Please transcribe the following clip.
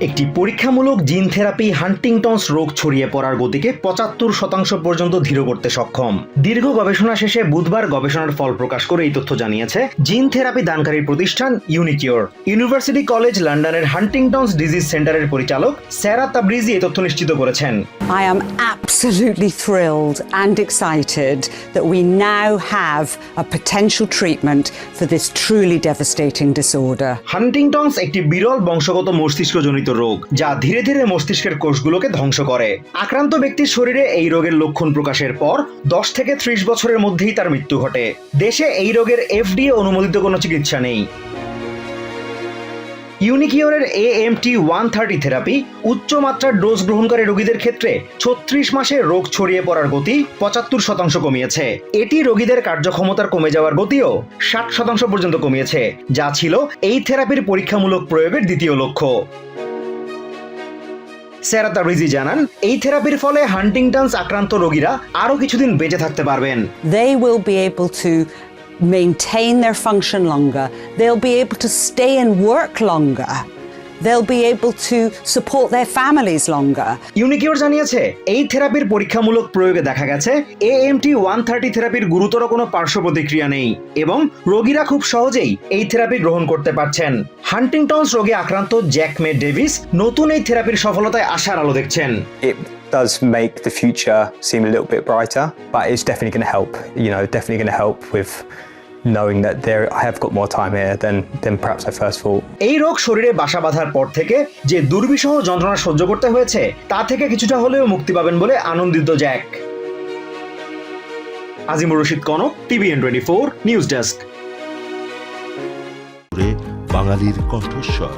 একটি পরীক্ষামূলক gene therapy Huntington's রোগ ছড়িয়ে পড়ার গতিকে পঁচাত্তর শতাংশ পর্যন্ত ধীর করতে সক্ষম। দীর্ঘ গবেষণা শেষে বুধবার গবেষণার ফল প্রকাশ করে এই তথ্য জানিয়েছে জিন থেরাপি দানকারী প্রতিষ্ঠান ইউনিকিওর ইউনিভার্সিটি কলেজ লন্ডনের হান্টিংটনস ডিজিজ সেন্টারের পরিচালক স্যারা তাবরিজি এই তথ্য নিশ্চিত করেছেন। I am absolutely thrilled and excited that we now have a potential treatment for this truly devastating disorder. Huntington's একটি বিরল বংশগত মস্তিষ্কজনিত রোগ, যা ধীরে ধীরে মস্তিষ্কের কোষগুলোকে ধ্বংস করে। আক্রান্ত ব্যক্তির শরীরে এই রোগের লক্ষণ প্রকাশের পর দশ থেকে ত্রিশ বছরের মধ্যেই তার মৃত্যু ঘটে। দেশে এই রোগের এফডিএ অনুমোদিত কোনো চিকিৎসা নেই। ইউনিকিওরের এএমটি ওয়ান থার্টি থেরাপি উচ্চমাত্রার ডোজ গ্রহণকারী রোগীদের ক্ষেত্রে ছত্রিশ মাসে রোগ ছড়িয়ে পড়ার গতি পঁচাত্তর শতাংশ কমিয়েছে। এটি রোগীদের কার্যক্ষমতার কমে যাওয়ার গতিও ষাট শতাংশ পর্যন্ত কমিয়েছে, যা ছিল এই থেরাপির পরীক্ষামূলক প্রয়োগের দ্বিতীয় লক্ষ্য। সেরাতা রিজি জানান, এই থেরাপির ফলে হান্টিংটনস আক্রান্ত রোগীরা আরও কিছুদিন বেঁচে থাকতে পারবেন। They will be able to maintain their function longer, they'll be able to stay and work longer, they'll be able to support their families longer. ইউনিকিওর জানিয়েছে এই থেরাপির পরীক্ষামূলক প্রয়োগে দেখা গেছে এএমটি ওয়ান থার্টি থেরাপির গুরুতর কোনো পার্শ্ব প্রতিক্রিয়া নেই এবং রোগীরা খুব সহজেই এই থেরাপি গ্রহণ করতে পারছেন হান্টিংটনস রোগে আক্রান্ত জ্যাক মে ডেভিস নতুন এই থেরাপির সফলতায় আশার আলো দেখছেন does make the future seem a little bit brighter, but it's definitely going to help. You know, definitely going to help with knowing that there I have got more time here than than perhaps I first thought. এই রোগ শরীরে বাসা বাঁধার পর থেকে যে দুর্বিষহ যন্ত্রণা সহ্য করতে হয়েছে তা থেকে কিছুটা হলেও মুক্তি পাবেন বলে আনন্দিত Jack. Azimur Rashid Kanak TVN twenty four news desk. বাঙালির কণ্ঠস্বর।